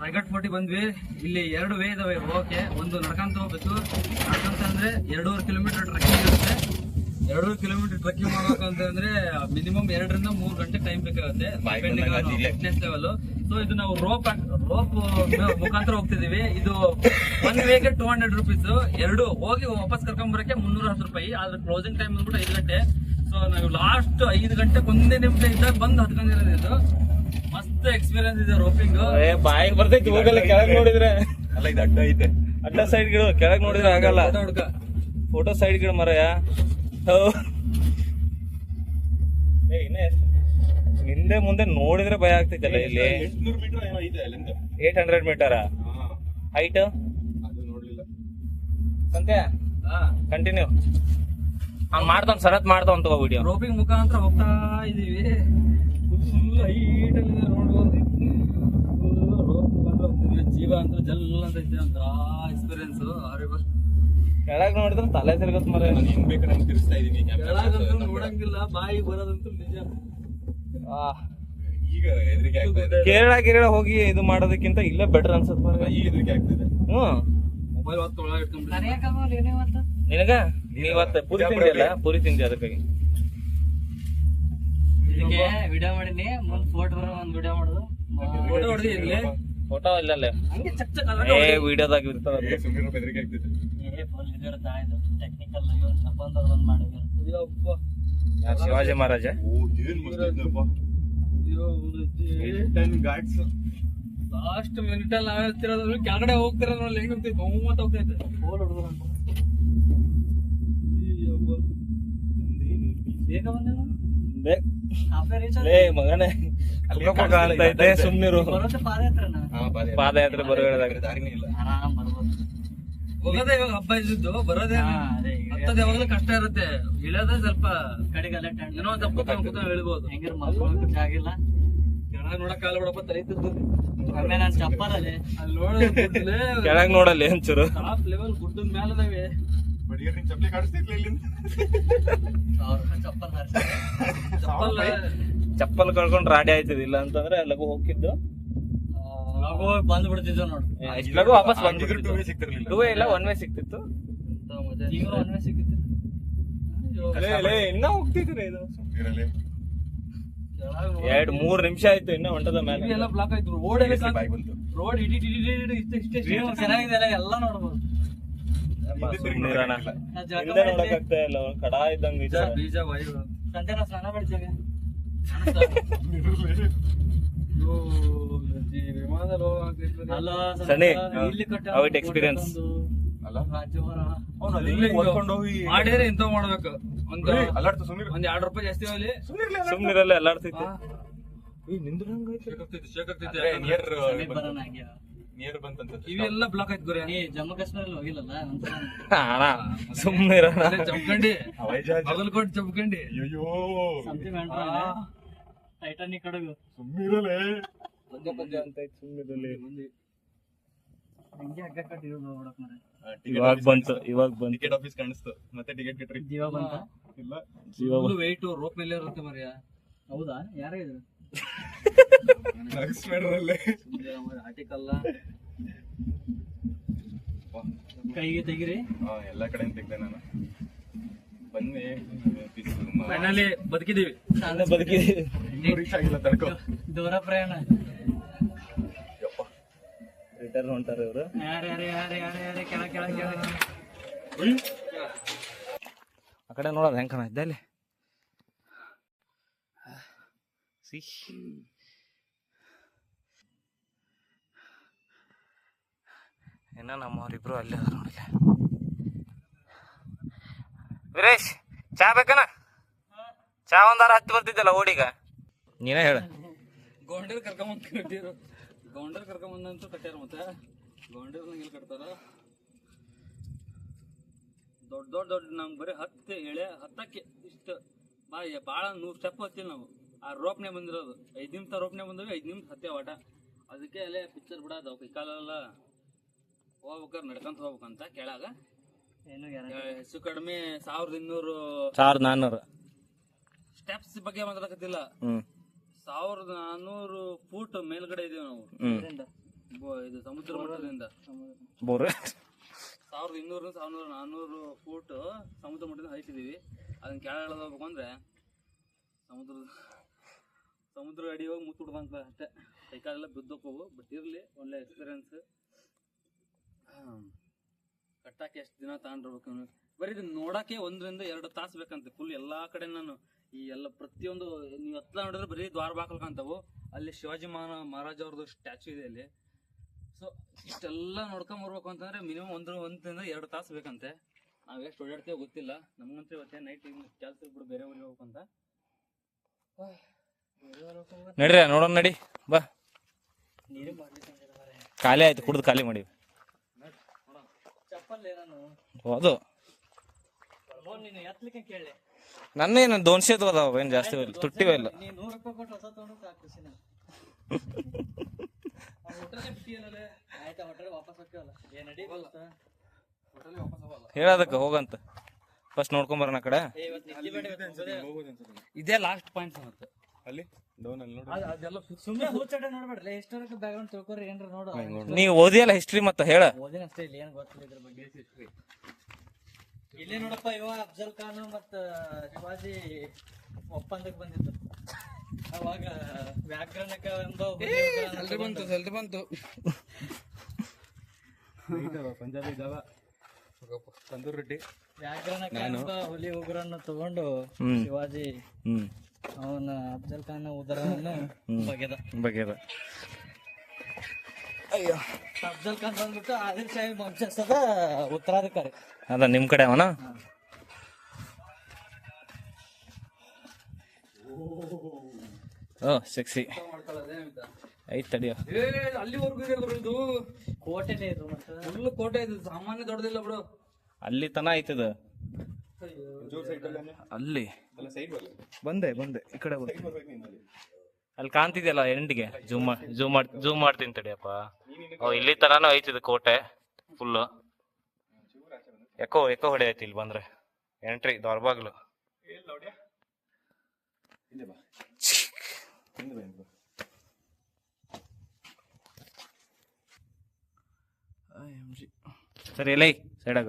Raigad forty ಬಂದ್ವಿ. ಇಲ್ಲಿ ಎರಡು ವೇ ಇದಾವೆ ಹೋಗಕ್ಕೆ. ಒಂದು ನಡ್ಕೊಂತ ಹೋಗ್ಬೇಕು. ಅಂದ್ರೆ ಎರಡೂವರೆ ಕಿಲೋಮೀಟರ್ ಟ್ರಕ್ಕಿಂಗ್ ಇರುತ್ತೆ. ಎರಡೂವರೆ ಕಿಲೋಮೀಟರ್ ಟ್ರಕ್ಕಿಂಗ್ ಮಾಡಬೇಕು ಅಂತಂದ್ರೆ ಮಿನಿಮಮ್ ಎರಡರಿಂದ ಮೂರು ಗಂಟೆ ಟೈಮ್ ಬೇಕಾಗುತ್ತೆ. ಫಿಟ್ನೆಸ್ ಲೆವೆಲ್ ಸೊ ಇದು ನಾವು ರೋಪ್ ರೋಪ್ ಮುಖಾಂತರ ಹೋಗ್ತಿದೀವಿ ಇದು ಒನ್ ವೇಗೆ ಟೂ ಹಂಡ್ರೆಡ್ ರುಪೀಸ್ ಎರಡು ಹೋಗಿ ವಾಪಸ್ ಕರ್ಕೊಂಡ್ ಬರಕ್ಕೆ ಮುನ್ನೂರ ಹತ್ತು ರೂಪಾಯಿ. ಆದ್ರೆ ಕ್ಲೋಸಿಂಗ್ ಟೈಮ್ ಬಂದ್ಬಿಟ್ಟು ಐದು ಗಂಟೆ. ಸೊ ನಾವು ಲಾಸ್ಟ್ ಐದು ಗಂಟೆ ಒಂದೇ ನಿಮಿಷ ಇದ್ದಾಗ ಬಂದು ಹತ್ಕೊಂಡಿರೋದು ಇದು. ಮಸ್ತ್ ಎಕ್ಸ್ಪೀರಿಯನ್ಸ್ ಇದೆ ರೋಪಿಂಗ್ ಏ ಬಾಯಿಗೆ ಬರ್ತೈತಿ ಹೋಗಲ್ಲ ಕೆಳಗ್ ನೋಡಿದ್ರೆ. ಅಲ್ಲ ಇದು ಅಡ್ಡ ಐತೆ. ಅಡ್ಡ ಸೈಡ್ ಗಿಡ ಕೆಳಗ್ ನೋಡಿದ್ರೆ ಆಗಲ್ಲ. ಫೋಟೋ ಸೈಡ್ ಗಿಡ ಮರಯ. ಹೋ. ಏ, ಇನ್ನ ಎಷ್ಟ್- ಹಿಂದೆ ಮುಂದೆ ನೋಡಿದ್ರೆ ಭಯ ಆಗ್ತೈತಲ್ಲ ಇಲ್ಲಿ? ಎಂಟ್ನೂರು ಮೀಟರ್ ಏನೋ ಇದೆ ಅಲ್ಲಿಂದ. ಏಟ್ ಹಂಡ್ರೆಡ್ ಮೀಟರ್ ಹೈಟ್ ಅದು ನೋಡ್ಲಿಲ್ಲ. ಸಂತೆ ಕಂಟಿನ್ಯೂ ಹಂಗ್ ಮಾಡ್ತಾವ್ ಸರತ್ ಮಾಡ್ತಾವ್ ಅಂತ ವಿಡಿಯೋ ರೋಪಿಂಗ್ ಮುಖಾಂತರ ಹೋಗ್ತಾ ಇದೀವಿ. ಐತೆ ಒಂಥರ ಎಕ್ಸ್ಪೀರಿಯನ್ಸ್ ಕೆಳಗ್ ನೋಡಿದ್ರೆ ತಲೆ ತಿರ್ಗತ್ ಮರ ನಾನು ಬೇಕು ನಾನು ತಿರ್ಸ್ತಾ ಇದೀನಿ ಕೆಳಗಂತೂ ನೋಡಂಗಿಲ್ಲ ಬಾಯಿ ಬರೋದಂತೂ ನಿಜ. ಈಗ ಹೆದರಿಕೆ ಆಗ್ತಾ ಇದೆ. ಕೇರಳ ಕೇರಳ ಹೋಗಿ ಇದು ಮಾಡೋದಕ್ಕಿಂತ ಇಲ್ಲೇ ಬೆಟರ್ ಅನ್ಸತ್ ಮರ ಈಗ ಹೆದರಿಕೆ ಆಗ್ತಿದೆ ಹ್ಮ್ ಮೊಬೈಲ್ ಹೊತ್ತು ಒಳಗೆ ಇಟ್ಕೊಂಡ್ಬಿಟ್ಟು ನಿನಗ? ನೀವತ್ತ ಪುರಿ ತಿಂದಿ ಅಲ್ಲ? ಪುರಿ ತಿಂದಿ ಅದಕ್ಕಾಗಿ. ಇದಕ್ಕೆ ವಿಡಿಯೋ ಮಾಡಿನಿ. ಮುಂದ್ ಫೋಟೋ ಬರೋ ಒಂದ್ ವಿಡಿಯೋ ಮಾಡುದು. ಫೋಟೋ ಹೊಡೆದಿ ಇಲ್ಲಿ? ಫೋಟೋ ಇಲ್ಲಲ್ಲೇ. ಹಂಗೆ ಚಕ್ ಚಕ್ ಏ ವಿಡಿಯೋದಾಗ ಇರ್ತದ ಏ ಫುಲ್ ಇದು ಟೆಕ್ನಿಕಲ್ ಇವ್ರು ಒಂದು ಮಾಡಿದ್ರು. ಯಾರ್ ಶಿವಾಜಿ ಮಹಾರಾಜ? ಓ ಏನ್ ಮಸ್ತ್ ಐತಪ್ಪ ಟೆನ್ ಗಾರ್ಡ್ಸ್ ಲಾಸ್ಟ್ ಮಿನಿಟ್ ಅಲ್ಲಿ ನಾವ್ ಹೇಳ್ತಿರೋದು ಕೆಳಗಡೆ ಹೋಗ್ತಿರೋದು ನೋಡಿ ಹೆಂಗ್ ಹೋಗ್ತೈತೆ ಮೂವತ್ತು ಹೋಗ್ತೈತೆ ಫೋಲ್ ಹುಡುಗರು ಬೇಗ ಮಗನೇ. ಐತೆ ಸುಮ್ನಿರು. ಪಾದಯಾತ್ರೆ. ಬರುವಾಗ ದಾರಿನೇ ಇಲ್ಲ. ಹೋಗೋದೇ ಇವಾಗ ಹಬ್ಬ ಇದ್ದಿದ್ದು ಬರೋದೇ ಹತ್ತದ ಯಾವಾಗಲೂ ಕಷ್ಟ ಇರುತ್ತೆ. ಇಳಿಯೋದೇ ಸ್ವಲ್ಪ ಕಡೆಗೆಲ್ಲ ಅಲರ್ಟ್ ಏನೋ ಒಂದ್ ತಪ್ಪು ಕೂತ್ಕೊಂಡು ಹೇಳ್ಬೋದು. ಹೆಂಗಿರ್ ಮಲ್ಕೊಳಕ್ ಕೆಳಗೆ ನೋಡಕ್ ಕಾಲ ಬಿಡಪ್ಪ ಚಪ್ಪಲಲ್ಲಿ. ಅಲ್ಲಿ ಕೆಳಗ್ ನೋಡಲ್ಲ ಎಂಚೂರು ಟಾಪ್ ಲೆವೆಲ್ ಗುಡ್ಡದ ಮೇಲದಾವೆ ಬಡಿಗೆ ನಿನ್ ಚಪ್ಪಲಿ ಕಾಡಿಸ್ತಿರ್ಲಿ ಇಲ್ಲಿಂದ? ಸಾವಿರ ಚಪ್ಪಲ್ ಚಪ್ಪಲ್ ಚಪ್ಪಲ್ ಕಳ್ಕೊಂಡ್ ರಾಡಿ ಆಯ್ತದ ಇಲ್ಲ ಅಂತಂದ್ರೆ ಲಘು ಹೋಗಿದ್ದು ಲಗು ಹೋಗಿ ಬಂದ್ ನೋಡಿ. ಲಘು ವಾಪಸ್ ಬಂದಿದ್ರು way ಬಂದ್ಬಿಟ್ಟಿತ್ತು ಸಿಗ್ತಿರ್ಲಿಲ್ಲ ಟೂ ಇಲ್ಲ ಒನ್ ವೇ ಮಜಾ. ಈಗ ಒಮ್ಮೆ ಸಿಗುತ್ತೆ ಲೇ, ಲೇ, ಇನ್ನ ಹೋಗ್ತಿದ್ರೆ ಇದು. ಎರಡ್ ಮೂರ್ ನಿಮಿಷ ಆಯ್ತು ಇನ್ನ ಹೊಂಟದ ಮೇಲೆ. ಇವೆಲ್ಲ ಬ್ಲಾಕ್ ಆಯ್ತು ರೋಡ್ ಎಲ್ಲ ರೋಡ್ ಇಡಿ ಇಷ್ಟೇ ಇಷ್ಟೇ ಚೆನ್ನಾಗಿದೆ ಎಲ್ಲ ನೋಡ್ಬೋದು. ನೋಡಕ್ ಆಗ್ತಾ ಇಲ್ಲ. ಕಡಾ ಇದ್ದಂಗ ಬೀಜ ಸಂಜೆ ನಾವು ಸ್ನಾನ ಮಾಡಿದ್ದಾಗ ಹೋಗಿ ಮಾಡಿದ್ರೆ ಇಂತ ಮಾಡ್ಬೇಕು. ಒಂದು ಸುಮ್ನಿರು. ಒಂದ್ ಎರಡು ರೂಪಾಯಿ ಜಾಸ್ತಿ. ಸುಮ್ನಿರಲ್ಲ ಎಲ್ಲಾಡ್ತೈತಿ ಬಂತಂತ. ಇವೆಲ್ಲ ಬ್ಲಾಕ್ ಆಯ್ತು ಗುರಿ. ಜಮ್ಮು ಕಾಶ್ಮೀರ ಹೋಗಿಲ್ಲಲ್ಲ? ಒಂದ್ಸಲ. ಜಮ್ಕಂಡಿ. ಸುಮ್ನಿರಣ್ಣ ಅಯ್ಯೋ ಹವಾಯಿ ಜಹಾಜ. ಸುಮ್ಮಿರಲೇ ಚಮ್ಕಂಡಿ ಪದ್ಯ ಅಂತ ಟೈಟಾನಿಕ್ ಕಡಗು ಸುಮ್ನಿರಲೇ. ಹಂಗೆ ಅಗ್ಗ ಕಟ್ಟಿ ನೋಡಕ್ ಮರ ಇವಾಗ ಬಂತು ಇವಾಗ ಬಂತು. ಟಿಕೆಟ್ ಆಫೀಸ್ ಕಾಣಿಸ್ತು. ಮತ್ತೆ ಟಿಕೆಟ್ ಕಟ್ರಿ ಜೀವ ಬಂತ? ಇಲ್ಲ. ಜೀವ ವೆಯ್ಟ್ ರೋಪ್ ಮೇಲೆ ಇರುತ್ತೆ ಮರೆಯ. ಹೌದಾ? ಯಾರಾಗಿದ್ರು ನಗಿಸ್ಬೇಡ್ರಲ್ಲೇ. ಆರ್ಟಿಕಲ್ ಕೈಗೆ ತೆಗಿರಿ. ಹಾ ಎಲ್ಲಾ ಕಡೆ ತೆಗ್ದೆ ನಾನು. ಫೈನಲಿ ಬದುಕಿದೀವಿ ಬದುಕಿದೀವಿ ರೀಚ್ ಆಗಿಲ್ಲ ತಡ್ಕೋ. ದೂರ ಪ್ರಯಾಣ ರಿಟರ್ನ್ ಹೊಂಟಾರ ಇವರು. ಯಾರು ಯಾರು ಯಾರು ಯಾರು ಯಾರು ಕೆಳ ಕೆಳ ಕೆಳ ಆ ಕಡೆ ನೋಡೋದು ಹೆಂಗೆ ಕಣ ಇದ್ದ ಅಲ್ಲಿ ಸಿ. ಇನ್ನ ನಮ್ಮವ್ರಿಬ್ರು ಅಲ್ಲೇ ಅದಾರ ನೋಡಿಲ್ಲ ವೀರೇಶ್ ಚಾ ಬೇಕನ? ಚಾ ಒಂದಾರ ಹತ್ತಿ ಬರ್ತಿದ್ದಲ್ಲ ಓಡಿಗ? ನೀನೇ ಹೇಳ. ಗೌಂಡರ್ ಕರ್ಕೊಂಬಂದ್ ಕಟ್ಟಿರು. ಗೌಂಡರ್ ಕರ್ಕೊಂಬಂದಂತೂ ಕಟ್ಟ್ಯಾರ ಮತ್ತೆ. ಗೌಂಡರ್ ಎಲ್ಲಿ ಕಟ್ತಾರ? ದೊಡ್ಡ ದೊಡ್ಡ ದೊಡ್ಡ ನಮ್ಗೆ ಬರೀ ಹತ್ತು ಎಳೆ ಹತ್ತಕ್ಕೆ ಇಷ್ಟು. ಬಾಯ ಭಾಳ ನೂರು ಸ್ಟೆಪ್ ಹತ್ತಿಲ್ಲ ನಾವು. ಆ ರೋಪ್ನೆ ಬಂದಿರೋದು. ಐದು ನಿಮಿಷ ರೋಪ್ನೆ ಬಂದವಿ ಐದು ನಿಮಿಷ ಹತ್ತೆ ಆಟ ಅದಕ್ಕೆ ಅಲ್ಲೇ ಪಿಕ್ಚರ್ ಬಿಡೋದು ಕೈ ಕಾಲೆಲ್ಲ ಹೋಗ್ಬೇಕಾರೆ ನಡ್ಕೊಂತ ಹೋಗ್ಬೇಕಂತ ಕೆಳಗ. ಹೆಚ್ಚು ಕಡಿಮೆ ಸಾವಿರದ ಇನ್ನೂರು ಸಾವಿರದ ನಾನ್ನೂರು ಸ್ಟೆಪ್ಸ್ ಬಗ್ಗೆ ಮಾತಾಡಕತ್ತಿಲ್ಲ. ಹ್ಮ್. ಸಾವಿರದ ನಾನ್ನೂರು ಫೂಟ್ ಮೇಲ್ಗಡೆ ಇದೀವಿ ನಾವು. ಹ್ಮ್. ಇದು ಸಮುದ್ರ ಮಟ್ಟದಿಂದ. ಬೋರ್. ಸಾವಿರದ ಇನ್ನೂರು ಸಾವಿರದ ನಾನ್ನೂರು ಫೂಟ್ ಸಮುದ್ರ ಮಟ್ಟದಿಂದ ಹೈಟ್ ಇದೀವಿ. ಅದನ್ನ ಕೆಳಗೆ ಹೋಗ್ಬೇಕು ಅಂದ್ರೆ ಸಮುದ್ರ ಸಮುದ್ರ ಅಡಿ ಹೋಗಿ ಮುತ್ತು ಬಿಡ್ದಂತ ಅಷ್ಟೇ. ಕೈಕಾಲೆಲ್ಲ ಬಿದ್ದೋಕೋವು ಬಟ್ ಇರಲಿ ಒಳ್ಳೆ ಎಕ್ಸ್ಪೀರಿಯನ್ಸ್ ಕಟ್ಟಾಕೆ ಎಷ್ಟು ದಿನ ತಗೊಂಡಿರ್ಬೇಕು. ಬರೀ ಇದು ನೋಡಕ್ಕೆ ಒಂದರಿಂದ ಎರಡು ತಾಸು ಬೇಕಂತೆ. ಫುಲ್ ಎಲ್ಲಾ ಕಡೆ ನಾನು ಈ ಎಲ್ಲ ಪ್ರತಿಯೊಂದು ನೀವು ಹತ್ತಲ ನೋಡಿದ್ರೆ ಬರೀ ದ್ವಾರ ಬಾಕಲ್ ಕಾಣ್ತಾವು. ಅಲ್ಲಿ ಶಿವಾಜಿ ಮಹಾರಾಜ್ ಅವ್ರದ್ದು ಸ್ಟ್ಯಾಚು ಇದೆ ಅಲ್ಲಿ. ಸೊ ಇಷ್ಟೆಲ್ಲ ನೋಡ್ಕೊಂಡ್ ಬರ್ಬೇಕು ಅಂತಂದ್ರೆ ಮಿನಿಮಮ್ ಒಂದ್ರ ಒಂದರಿಂದ ಎರಡು ತಾಸು ಬೇಕಂತೆ. ನಾವ್ ಎಷ್ಟು ಓಡಾಡ್ತೇವೆ ಗೊತ್ತಿಲ್ಲ. ನಮ್ಗಂತೂ ಇವತ್ತೇ ನೈಟ್ ಕೆಲಸ ಬಿಡು ಬೇರೆ ಊರಿಗೆ ಹೋಗ್ಬೇಕಂತ ನಡ್ರಿ ನೋಡೋಣ ನಡಿ. ಬಾ. ನೀರು ಖಾಲಿ ಆಯ್ತು ಕುಡ್ದು ಖಾಲಿ ಮಾಡಿ. ಅದು ನನ್ನೇನು ದೋನ್ಸೆದು ಅದಾವ ಏನು ಜಾಸ್ತಿ ಇಲ್ಲ. ತುಟ್ಟಿವ ಇಲ್ಲ? ಹೇಳೋದಕ್ಕೆ ಹೋಗಂತ. ಫಸ್ಟ್ ನೋಡ್ಕೊಂಬರೋಣ ಆ ಕಡೆ. ಇದೇ ಲಾಸ್ಟ್ ಪಾಯಿಂಟ್ ಮತ್ತೆ ಅಲ್ಲಿ ಡೌನ್ ಅಲ್ಲಿ ನೋಡಿ. ಸುಮ್ಮನೆ ಹುಚ್ಚಾಟ ನೋಡ್ಬೇಡ್ರಿ. ಹಿಸ್ಟೋರಿಕ್ ಬ್ಯಾಕ್ಗ್ರೌಂಡ್ ತಿಳ್ಕೊರಿ ಏನ್ರ ನೋಡು. ನೀ ಓದಿಯಲ್ಲ ಹಿಸ್ಟ್ರಿ ಮತ್ತೆ ಹೇಳ. ಓದಿನ ಅಷ್ಟೇ ಇಲ್ಲಿ ಏನ್ ಗೊತ್ತಿಲ್ಲ ಇದ್ರ ಬಗ್ಗೆ ಇಲ್ಲೇ ನೋಡಪ್ಪ ಇವ ಅಫ್ಜಲ್ ಖಾನ್ ಮತ್ತ ಶಿವಾಜಿ ಒಪ್ಪಂದಕ್ಕೆ ಬಂದಿದ್ದು. ಅವಾಗ ವ್ಯಾಕರಣಕ್ಕೆ ಎಂಬ ಉಗ್ರನ ಬಂತು ಸಲ್ರಿ ಬಂತು. ಪಂಜಾಬಿ ಇದಾವ ತಂದೂರ್ ರೊಟ್ಟಿ ವ್ಯಾಕರಣಕ್ಕೆ ಎಂಬ ಹುಲಿ ಉಗ್ರನ್ನು ತಗೊಂಡು. ಶಿವಾಜಿ ಹ್ಮ್. ಅವನ ಅಫ್ಜಲ್ ಖಾನ್ ಉದರವನ್ನು ಬಗೆದ. ಬಗೆದ. ಅಫ್ಜಲ್ ಖಾನ್ ಬಂದ್ಬಿಟ್ಟು ಆದಿಲ್ ಶಾಹಿ ವಂಶಸ್ಥದ ಉತ್ತರಾಧಿಕಾರಿ. ಅದ ನಿಮ್ ಕಡೆ ಅವನ? ಓ ಸೆಕ್ಸಿ. ಐತ್ ತಡಿಯೋ. ಏ ಅಲ್ಲಿವರೆಗೂ ಇದೆ ಇದು. ಕೋಟೆನೇ ಇದು ಮತ್ತೆ? ಫುಲ್ ಕೋಟೆ ಇದು. ಸಾಮಾನ್ಯ ದೊಡ್ಡದಿಲ್ಲ ಬಿಡು. ಅಲ್ಲಿ ತನ ಐತದ ಅಲ್ಲಿ. ಅಲ್ಲಿ ಸೈಡ್ ಬಂದೆ ಬಂದೆ. ಈ ಕಡೆ ಬಂದೆ. ಸೈಡ್ ಬರ್ಬೇಕು ನೀನು ಅಲ್ಲಿ. ಅಲ್ಲಿ ಕಾಣ್ತಿದ್ಯಲ್ಲ ಎಂಡ್ಗೆ ಜೂಮ್ ಜೂಮ್ ಮಾಡಿ ಜೂಮ್ ಮಾಡ್ತೀನಿ ತಡಿಯಪ್ಪ ಓ ಇಲ್ಲಿ ತರಾನು ಐತಿದೆ ಕೋಟೆ ಫುಲ್ಲು ಎಕೋ ಎಕೋ ಐತಿ ಇಲ್ಲಿ ಬಂದ್ರೆ. ಎಂಟ್ರಿ ದೊರ್ಬಾಗ್ಲು. ಎಲ್ಲಿ ನೋಡ್ಯಾ ಹಿಂದೆ ಬಾ. ಹಿಂದೆ ಬಾ ಹಿಂದೆ ಬಾ. ಸರಿ ಎಲೈ ಸೈಡಾಗ